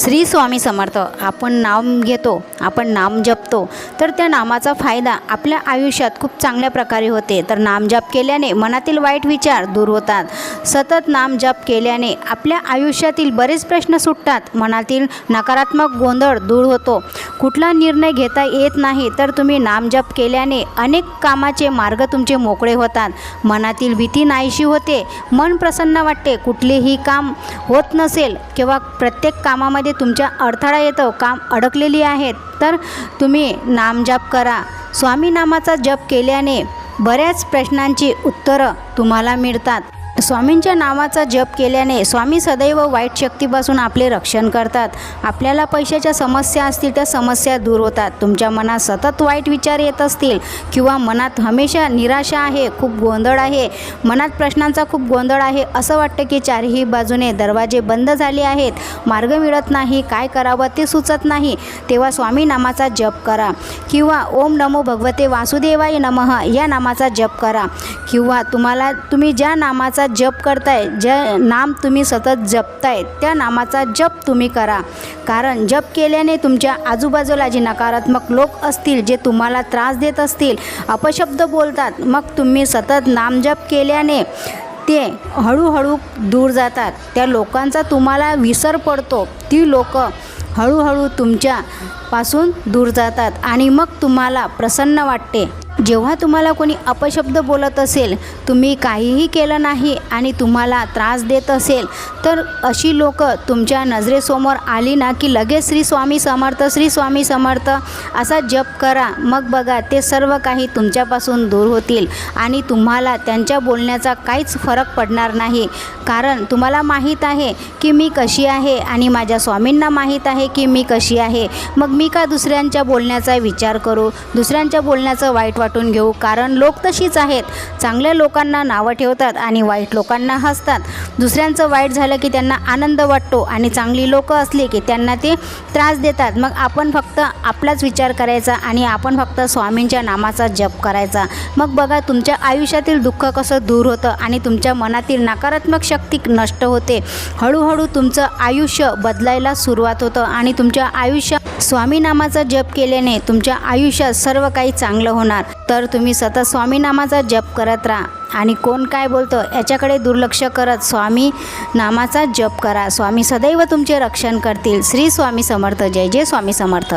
श्री स्वामी समर्थ आपण नाम घेतो आपण नाम जपतो. तर त्या नामाचा फायदा आपल्या आयुष्यात खूप चांगल्या प्रकारे होते. तर नाम जप केल्याने मनातील वाईट विचार दूर होतात. सतत नाम जप केल्याने आपल्या आयुष्यातील बरेच प्रश्न सुटतात. मनातील नकारात्मक गोंधळ दूर होतो. कुठला निर्णय घेता येत नाही तर तुम्ही नाम जप केल्याने अनेक कामाचे मार्ग तुमचे मोकळे होतात. मनातील भीती नाहीशी होते. मन प्रसन्न वाटते. कुठलेही काम होत नसेल किंवा प्रत्येक कामामध्ये तुमच्या अडथळा येतो काम अडकलेली आहेत तर तुम्ही नामजप करा. स्वामी नामाचा जप केल्याने बऱ्याच प्रश्नांची उत्तरं तुम्हाला मिळतात. स्वामींच्या नावाचा जप केल्याने स्वामी सदैव वाईट शक्तीपासून आपले रक्षण करतात. आपल्याला पैशाच्या समस्या असतील त्या समस्या दूर होतात. तुमच्या मनात सतत वाईट विचार येत असतील किंवा मनात हमेशा निराशा आहे खूप गोंधळ आहे मनात प्रश्नांचा खूप गोंधळ आहे असं वाटतं की चारही बाजूने दरवाजे बंद झाले आहेत. मार्ग मिळत नाही काय करावं ते सुचत नाही. तेव्हा स्वामी नामाचा जप करा. किंवा ओम नमो भगवते वासुदेवाय नमः या नामाचा जप करा. किंवा तुम्हाला तुम्ही ज्या नामाचा जप करताय ज्या नाम तुम्ही सतत जपताय त्या नामाचा जप तुम्ही करा. कारण जप केल्याने तुमच्या आजूबाजूला जे नकारात्मक लोक असतील जे तुम्हाला त्रास देत असतील अपशब्द बोलतात. मग तुम्ही सतत नामजप केल्याने ते हळूहळू दूर जातात. त्या लोकांचा तुम्हाला विसर पडतो. ती लोक हळूहळू तुमच्यापासून दूर जातात आणि मग तुम्हाला प्रसन्न वाटते. जेव्हा तुम्हाला कोणी अपशब्द बोलत असेल तुम्ही काहीही केलं नाही आणि तुम्हाला त्रास देत असेल तर अशी लोक तुमच्या नजरेसमोर आली ना की लगेच श्री स्वामी समर्थ श्री स्वामी समर्थ असा जप करा. मग बघा ते सर्व काही तुमच्यापासून दूर होतील आणि तुम्हाला त्यांच्या बोलण्याचा काहीच फरक पडणार नाही. कारण तुम्हाला माहीत आहे की मी कशी आहे आणि माझ्या स्वामींना माहीत आहे की मी कशी आहे. मग मी का दुसऱ्यांच्या बोलण्याचा विचार करू? दुसऱ्यांच्या बोलण्याचं वाईट वाटून घेऊ. कारण लोक तशीच आहेत. चांगल्या लोकांना नावं ठेवतात आणि वाईट लोकांना हसतात. दुसऱ्यांचं वाईट झालं की त्यांना आनंद वाटतो आणि चांगली लोकं असली की त्यांना ते त्रास देतात. मग आपण फक्त आपलाच विचार करायचा आणि आपण फक्त स्वामींच्या नामाचा जप करायचा. मग बघा तुमच्या आयुष्यातील दुःख कसं दूर होतं आणि तुमच्या मनातील नकारात्मक शक्ती नष्ट होते. हळूहळू तुमचं आयुष्य बदलायला सुरुवात होतं आणि तुमच्या आयुष्य स्वामी नामाचा जप केल्याने तुमच्या आयुष्यात सर्व काही चांगलं होणार. तर तुम्ही सतत स्वामी नामाचा जप करत राहा. आणि कोण काय बोलतं याच्याकडे दुर्लक्ष करत स्वामी नामाचा जप करा. स्वामी सदैव तुमचे रक्षण करतील. श्री स्वामी समर्थ. जय जय स्वामी समर्थ.